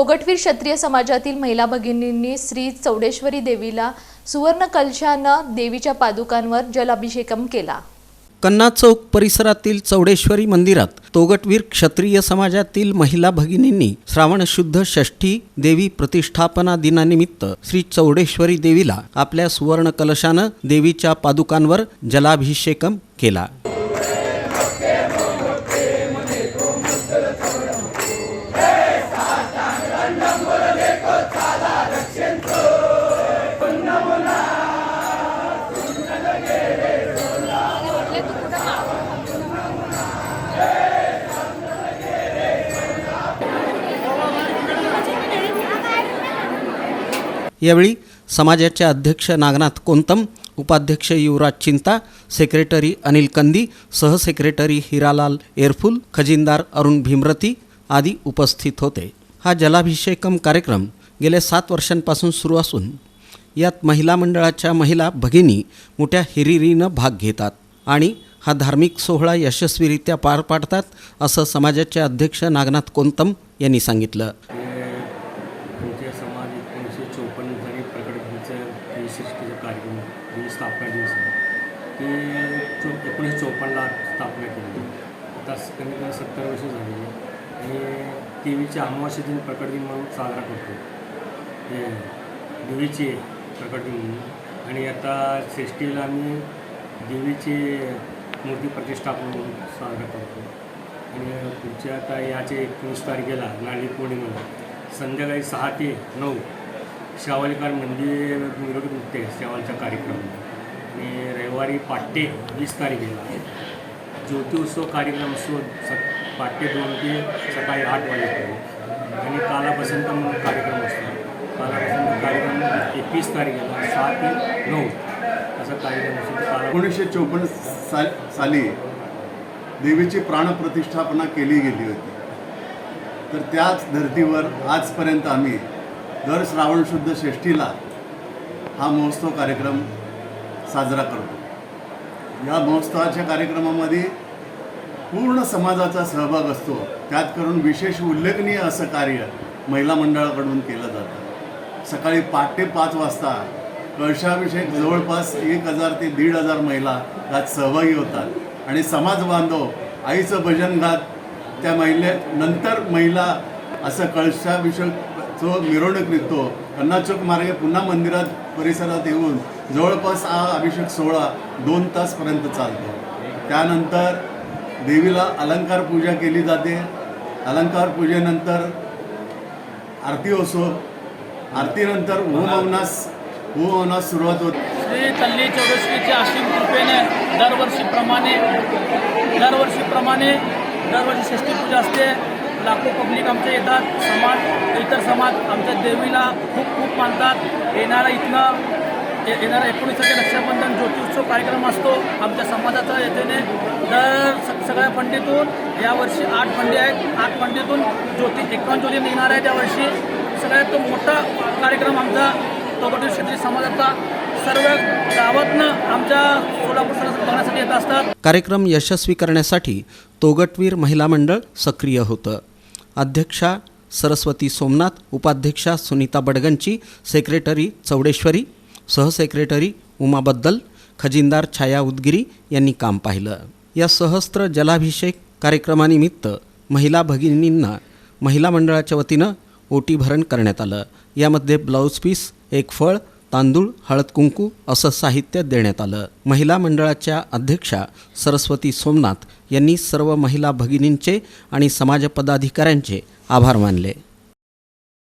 तोगटवीर क्षत्रिय समाजातील महिला भगिनींनी श्री चौडेश्वरी देवीला सुवर्ण कलशानं देवीच्या पादुकांवर जलाभिषेकम केला. कन्ना चौक परिसरातील चौडेश्वरी मंदिरात तोगटवीर क्षत्रिय समाजातील महिला भगिनींनी श्रावण शुद्ध षष्ठी देवी प्रतिष्ठापना दिनानिमित्त श्री चौडेश्वरी देवीला आपल्या सुवर्ण कलशानं देवीच्या पादुकांवर जलाभिषेकम केला. यावेळी समाजाचे अध्यक्ष नागनाथ कोंतम उपाध्यक्ष युवराज चिंता सेक्रेटरी अनिल कंदी सहसेक्रेटरी हिरालाल एरफुल खजिनदार अरुण भीमरती आदी उपस्थित होते. हा जलाभिषेकम कार्यक्रम गेल्या सात वर्षांपासून सुरू असून यात महिला मंडळाच्या महिला भगिनी मोठ्या हिरिरीनं भाग घेतात आणि हा धार्मिक सोहळा यशस्वीरित्या पार पाडतात असं समाजाचे अध्यक्ष नागनाथ कोंतम यांनी सांगितलं. एकोणीसशे चोपन्न साली प्रकट व्हायचं कार्यक्रम जी स्थापना दिवस आहे ते चो एकोणीसशे चौपन्नला स्थापना केली. आता कमी कमी सत्तर वर्ष झाली आणि देवीच्या अमावास्या दिन प्रकट दिन म्हणून साजरा करतो. हे देवीचे प्रकट दिन म्हणून. आणि आता षष्टीला आम्ही देवीची मूर्ती प्रतिष्ठापन म्हणून साजरा करतो. आणि पुढच्या आता याचे एकोणीस तारखेला नारळी पौर्णिमेला संध्याकाळी सहा ते नऊ शावलकार मंदिर निरोगी नृत्य शावलचा कार्यक्रम. आणि रविवारी पाट्टे वीस तारखेला. ज्योती उत्सव कार्यक्रम असतो स पाट्टे दोन ते सकाळी आठ वाजेपर्यंत. आणि कालापसंत म्हणून कार्यक्रम असतो. कालापसंत कार्यक्रम एकवीस तारखेला सहा ते नऊ. असा कार्यक्रम असतो. एकोणीसशे चोपन्न साल साली देवीची प्राणप्रतिष्ठापना केली गेली होती. तर त्याच धर्तीवर आजपर्यंत आम्ही दर श्रावण शुद्ध षष्ठीला हा महोत्सव कार्यक्रम साजरा करतो. या महोत्सवाच्या कार्यक्रमामध्ये पूर्ण समाजाचा सहभाग असतो. त्यात करून विशेष उल्लेखनीय असं कार्य महिला मंडळाकडून केलं जातं. सकाळी पहाटे पाच वाजता कळशाभिषेक जवळपास एक हजार ते दीड हजार महिला त्यात सहभागी होतात. आणि समाज बांधव आईचं भजन गात त्या महिले नंतर महिला असं कळशाभिषेक जो मिरवणूक निघतो अन्नाचौक मार्गे पुन्हा मंदिरात परिसरात येऊन जवळपास हा अभिषेक सोहळा दोन तासपर्यंत चालतो. त्यानंतर देवीला अलंकार पूजा केली जाते. अलंकार पूजेनंतर आरती असो आरतीनंतर ओम अवनास सुरुवात होते. श्री तल्ली चौरश्रीच्या असीम कृपेने दरवर्षीप्रमाणे दरवर्षीप्रमाणे दरवर्षी षष्ठी पूजा असते. लाखो पब्लिक आमच्या येतात समाज इतर समाज आमच्या देवीला खूप खूप मानतात. येणारा इथनं येणारा एकोणीसाचे रक्षाबंधन ज्योतिषोत्सव कार्यक्रम असतो आमच्या समाजाचा येथेने दर सगळ्या पंडितून यावर्षी आठ पंडी आहेत. आठ पंडीतून ज्योती एकावन्न ज्योती निघणार आहे त्यावर्षी सगळ्यात तो मोठा कार्यक्रम आमचा तोगटी क्षेत्रीय समाजाचा. सर्व गावातनं आमच्या सोलापूर बघण्यासाठी येत असतात. कार्यक्रम यशस्वी करण्यासाठी तोगटवीर महिला मंडळ सक्रिय होतं. अध्यक्षा सरस्वती सोमनाथ उपाध्यक्षा सुनीता बडगंची सेक्रेटरी चौडेश्वरी सहसेक्रेटरी उमाबद्दल खजिनदार छाया उदगिरी यांनी काम पाहिलं. या सहस्त्र जलाभिषेक कार्यक्रमानिमित्त महिला भगिनींना महिला मंडळाच्या वतीनं ओटी भरण करण्यात आलं. यामध्ये ब्लाऊज पीस एक फळ तांदूळ हळद कुंकू असं साहित्य देण्यात आलं. महिला मंडळाच्या अध्यक्षा सरस्वती सोमनाथ यांनी सर्व महिला भगिनींचे आणि समाज पदाधिकाऱ्यांचे आभार मानले.